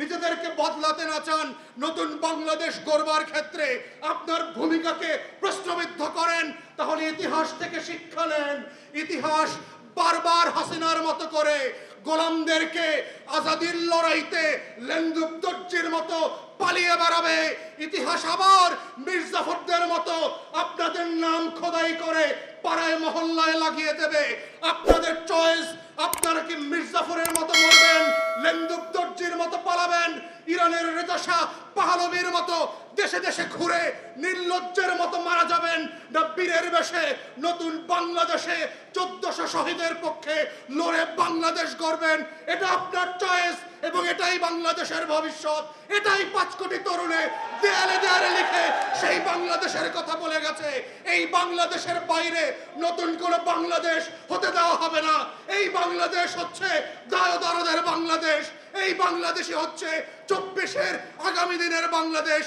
নিজেদেরকে বদলাতে না চান, নতুন বাংলাদেশ গড়বার ক্ষেত্রে আপনার ভূমিকাকে প্রশ্নবিদ্ধ করেন, তাহলে ইতিহাস থেকে শিক্ষা নেন। ইতিহাস বারবার হাসিনার মতো করে গোলামদেরকে আজাদির লড়াইতে লেন্দুক দর্জির মতো পালিয়ে বেড়াবে। ইতিহাস আবার মির্জাফরদের মতো আপনাদের নাম খোদাই করে পাড়ায় মহল্লায় লাগিয়ে দেবে। আপনাদের চয়েস রেজা পাহালবির মতো, দেশে দেশে ঘুরে নির্লজ্জের মতো মারা যাবেন না বীরের বেশে। নতুন বাংলাদেশে চোদ্দশো শহীদের পক্ষে লড়ে বাংলাদেশ গড়বেন। এটা আপনার চয়েস এবং এটাই বাংলাদেশের ভবিষ্যৎ। এটাই পাঁচ কোটি তরুণে দেয়ালে দেয়ালে লিখে সেই বাংলাদেশের কথা বলে গেছে। এই বাংলাদেশের বাইরে নতুন কোনো বাংলাদেশ হতে দেওয়া হবে না। এই বাংলাদেশ হচ্ছে দায় এই বাংলাদেশে হচ্ছে চব্বিশের আগামী দিনের বাংলাদেশ।